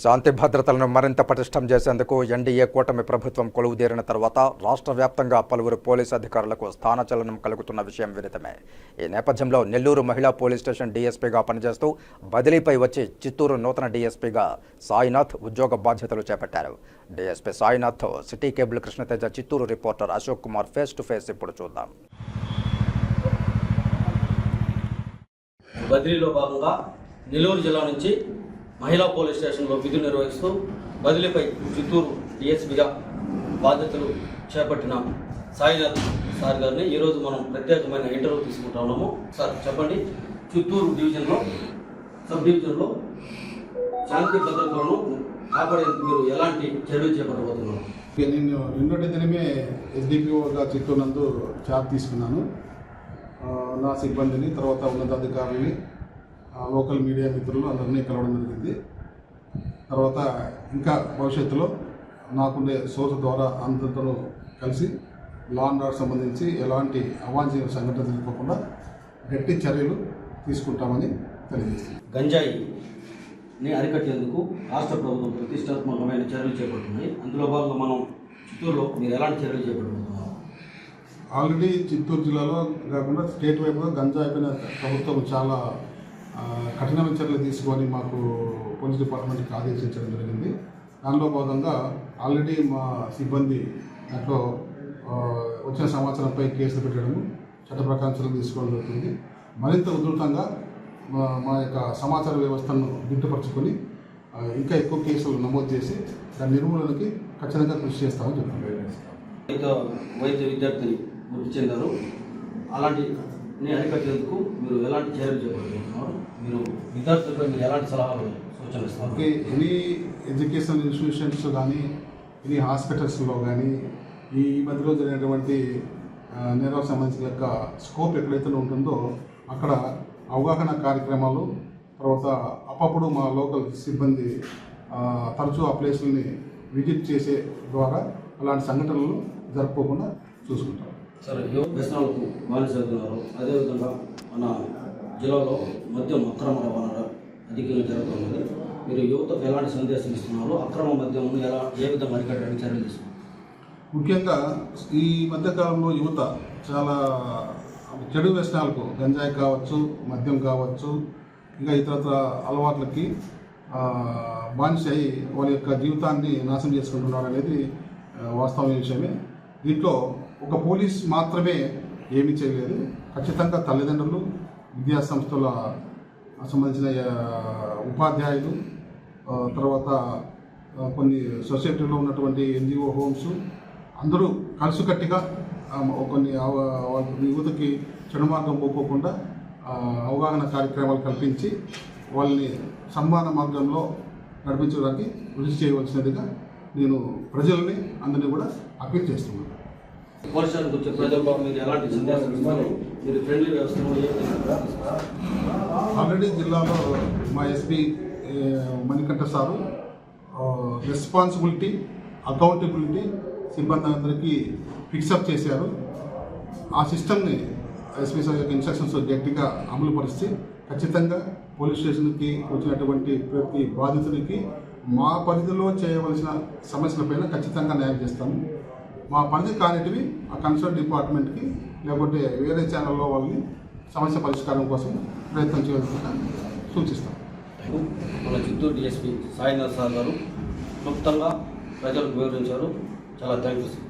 శాంతి భద్రతలను మరింత పటిష్టం చేసేందుకు ఎన్డీఏ కూటమి ప్రభుత్వం కొలువుదీరిన తర్వాత రాష్ట్ర వ్యాప్తంగా పలువురు పోలీసు అధికారులకు స్థానచలనం కలుగుతున్న విషయం విదితమే ఈ నేపథ్యంలో నెల్లూరు మహిళా పోలీస్ స్టేషన్ డీఎస్పీగా పనిచేస్తూ బదిలీపై వచ్చి చిత్తూరు నూతన డీఎస్పీగా సాయినాథ్ ఉద్యోగ బాధ్యతలు చేపట్టారు. DSP సాయినాథ్తో city cable Krishnateja Chittoor reporter Ashok Kumar face to face ఇప్పుడు చూద్దాం. బదిలీలో భాగంగా నెల్లూరు జిల్లా నుంచి మహిళా పోలీస్ స్టేషన్లో విధులు నిర్వహిస్తూ బదిలీపై చిత్తూరు డిఎస్పీగా బాధ్యతలు చేపట్టిన సాయినాథ్ సార్ గారిని ఈరోజు మనం ప్రత్యేకమైన ఇంటర్వ్యూ తీసుకుంటా ఉన్నాము. సార్ చెప్పండి. చిత్తూరు డివిజన్లో సబ్ డివిజన్లో శాంతి భద్రతలను కాపాడేందుకు మీరు ఎలాంటి చర్యలు చేపట్టబోతున్నారు? నేను నిన్నటి దినమే ఎస్డిపిఓగా చిత్తూరు నందు చార్జ్ తీసుకున్నాను. నా సిబ్బందిని తర్వాత ఉన్నతాధికారులని ఆ, లోకల్ మీడియా మిత్రులు అందరినీ కలవడం జరిగింది. తర్వాత ఇంకా భవిష్యత్తులో నాకుండే సోర్స్ ద్వారా అందరితో కలిసి లా అండ్ ఆర్డర్ సంబంధించి ఎలాంటి అవాంఛనీయ సంఘటన జరగకుండా గట్టి చర్యలు తీసుకుంటామని తెలియజేస్తుంది గంజాయిని అరికట్టేందుకు రాష్ట్ర ప్రభుత్వం ప్రతిష్టాత్మకమైన చర్యలు చేపడుతుంది అందులో భాగంగా మనం చిత్తూరులో మీరు ఎలాంటి చర్యలు చేపడుతున్నారు ఆల్రెడీ చిత్తూరు జిల్లాలో కాకుండా స్టేట్ వైపుగా గంజాయి పైన ప్రభుత్వం చాలా కఠినమైన చర్యలు తీసుకొని మాకు పోలీస్ డిపార్ట్మెంట్కి ఆదేశించడం జరిగింది. దానిలో భాగంగా ఆల్రెడీ మా సిబ్బంది దాంట్లో వచ్చిన సమాచారంపై కేసులు పెట్టడము చట్ట ప్రకారం చర్యలు తీసుకోవడం జరుగుతుంది. మరింత ఉధృతంగా మా యొక్క సమాచార వ్యవస్థను దిట్టుపరుచుకొని ఇంకా ఎక్కువ కేసులు నమోదు చేసి దాని నిర్మూలనకి ఖచ్చితంగా కృషి చేస్తామని చెప్పారు. వైద్య విద్యార్థిని మృతి చెందారు. అలాంటి అరికట్టేందుకు మీరు ఎలాంటి చర్యలు చేపడుతున్నారు? మీరు విద్యార్థులపై మీరు ఎలాంటి సలహాలు సూచనలు ఇస్తారు ఓకే ఎనీ ఎడ్యుకేషనల్ ఇన్స్టిట్యూషన్స్ కానీ ఎనీ హాస్పిటల్స్లో కానీ ఈ మధ్యలో జరిగినటువంటి నేరాలకు సంబంధించిన యొక్క స్కోప్ ఎక్కడైతే ఉంటుందో అక్కడ అవగాహన కార్యక్రమాలు తర్వాత అప్పుడప్పుడు మా లోకల్ సిబ్బంది తరచూ ఆ ప్లేస్లని విజిట్ చేసే ద్వారా అలాంటి సంఘటనలు జరుపుకోకుండా చూసుకుంటాం సరే యువ వ్యసనాలకు బానిసవుతున్నారు అదేవిధంగా మన జిల్లాలో మద్యం అక్రమ రవాణా అధికంగా జరుగుతున్నది. మీరు యువతకు ఎలాంటి సందేశం ఇస్తున్నారు అక్రమ మద్యం ఎలా ఏ విధంగా అరికట్టడానికి చర్యలు తీసుకున్నారు ముఖ్యంగా ఈ మధ్యకాలంలో యువత చాలా చెడు వ్యసనాలకు గంజాయి కావచ్చు మద్యం కావచ్చు ఇంకా ఇతరత్ర అలవాట్లకి ఆ, బానిస అయి వాళ్ళ యొక్క జీవితాన్ని నాశనం చేసుకుంటున్నారు అనేది ఆ, వాస్తవమైన విషయమే. దీంట్లో ఒక పోలీస్ మాత్రమే ఏమీ చేయలేదు. ఖచ్చితంగా తల్లిదండ్రులు విద్యాసంస్థల సంబంధించిన ఉపాధ్యాయులు తర్వాత కొన్ని సొసైటీలో ఉన్నటువంటి ఎన్జిఓ హోమ్స్ అందరూ కలిసికట్టిగా కొన్ని యువతకి చెడు మార్గం పోకోకుండా అవగాహన కార్యక్రమాలు కల్పించి వాళ్ళని సన్మాన మార్గంలో నడిపించడానికి కృషి చేయవలసినదిగా నేను ప్రజల్ని అందరినీ కూడా అప్పీల్ చేస్తున్నాను. వర్షానికి వచ్చే ప్రజల్లో మీరు ఎలాంటి సందేశం ఇస్తారు మీరు ఫ్రెండ్లీ వ్యవస్థను? ఆల్రెడీ జిల్లాలో మా SP Manikanta sir responsibility accountability సిబ్బంది అందరికీ ఫిక్సప్ చేశారు. ఆ సిస్టమ్ని ఎస్పీ సార్ యొక్క ఇన్స్ట్రక్షన్స్ గట్టిగా అమలు పరిచి ఖచ్చితంగా పోలీస్ స్టేషన్కి వచ్చినటువంటి ప్రతి బాధితుడికి మా పరిధిలో చేయవలసిన సమస్యలపైన ఖచ్చితంగా న్యాయం చేస్తాము. మా పరిధి కానిటివి ఆ కన్సర్న్ డిపార్ట్మెంట్కి లేకుంటే వేరే ఛానల్లో వాళ్ళని సమస్య పరిష్కారం కోసం ప్రయత్నం చేయాల్సిందిగా సూచిస్తాం. మన చిత్తూరు డిఎస్పీ సాయినాథ్ సార్ గారు క్లుప్తంగా ప్రజలకు వివరించారు. చాలా థ్యాంక్ యూ సార్.